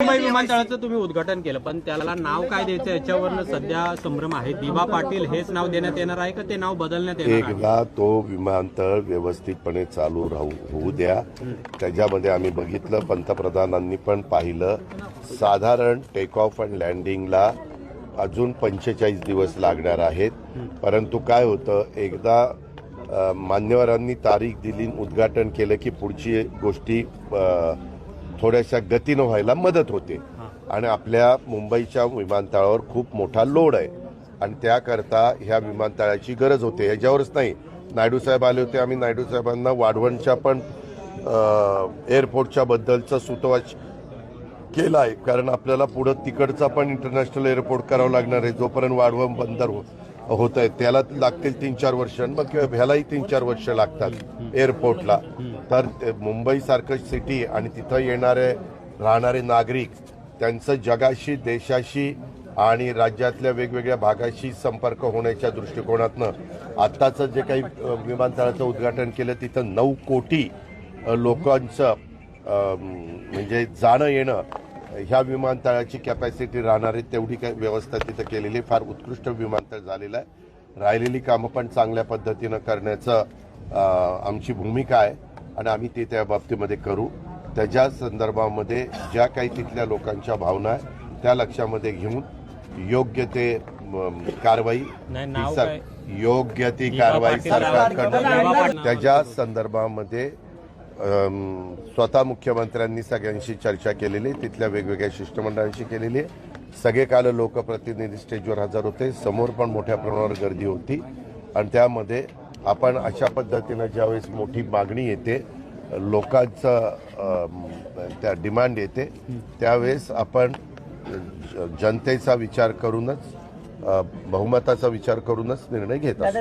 मुंबई विमानतळाचं तुम्ही उद्घाटन केलं पण त्याला नाव काय द्यायचं याच्यावरनं सध्या संभ्रम आहे. दिवा पाटील हेच नाव देण्यात येणार आहे का ते नाव बदलण्यात येणार एकदा तो विमानतळ व्यवस्थितपणे चालू राहू होऊ द्या. त्याच्यामध्ये आम्ही बघितलं पंतप्रधानांनी पण पाहिलं. साधारण टेक ऑफ अँड लँडिंगला अजून पंचेचाळीस दिवस लागणार आहेत. परंतु काय होतं एकदा अ, मान्यवरांनी तारीख दिली उद्घाटन केलं की पुढची गोष्टी अ, थोड्याशा गतीनं व्हायला मदत होते. आणि आपल्या मुंबईच्या विमानतळावर खूप मोठा लोड आहे. आणि त्याकरता ह्या विमानतळाची गरज होते. याच्यावरच नाही. नायडू साहेब आले होते. आम्ही नायडू साहेबांना वाढवणच्या पण एअरपोर्टच्या बद्दलचं सुतवाच केला आहे कारण आपल्याला पुढं तिकडचा पण इंटरनॅशनल एअरपोर्ट करावं लागणार आहे. जोपर्यंत वाढवण बंदर हो- होत आहे त्याला लागतील तीन चार वर्ष. मग ह्यालाही तीन चार वर्ष लागतात एअरपोर्टला तर मुंबईसारखं सिटी आणि तिथं येणारे राहणारे नागरिक त्यांचं जगाशी देशाशी आणि राज्यातल्या वेगवेगळ्या भागाशी संपर्क होण्याच्या दृष्टिकोनातनं आत्ताचं जे काही विमानतळाचं उद्घाटन केलं तिथं नऊ कोटी लोकांचं म्हणजे जाणं येणं ह्या विमानतळाची कॅपॅसिटी राहणारी तेवढी काय व्यवस्था तिथं केलेली आहे. फार उत्कृष्ट विमानतळ झालेलं आहे राहिलेली कामं पण चांगल्या पद्धतीनं करण्याचं आमची भूमिका आहे आणि आम्ही ते त्या बाबतीमध्ये करू त्याच्या संदर्भामध्ये ज्या काही तिथल्या लोकांच्या भावना आहे त्या लक्षामध्ये घेऊन योग्य ते कारवाई? योग्य ती कारवाई सरकारकडनं त्याच्या संदर्भामध्ये स्वतः मुख्यमंत्र्यांनी सगळ्यांशी चर्चा केलेली. तिथल्या वेगवेगळ्या शिष्टमंडळांशी केलेली सगळे काल लोकप्रतिनिधी स्टेजवर हजर होते समोर पण मोठ्या प्रमाणावर गर्दी होती आणि त्यामध्ये आपण अशा पद्धतीनं ज्यावेळेस मोठी मागणी येते लोकांचं त्या डिमांड येते त्यावेळेस आपण ज- जनतेचा विचार करूनच बहुमताचा विचार करूनच निर्णय घेतात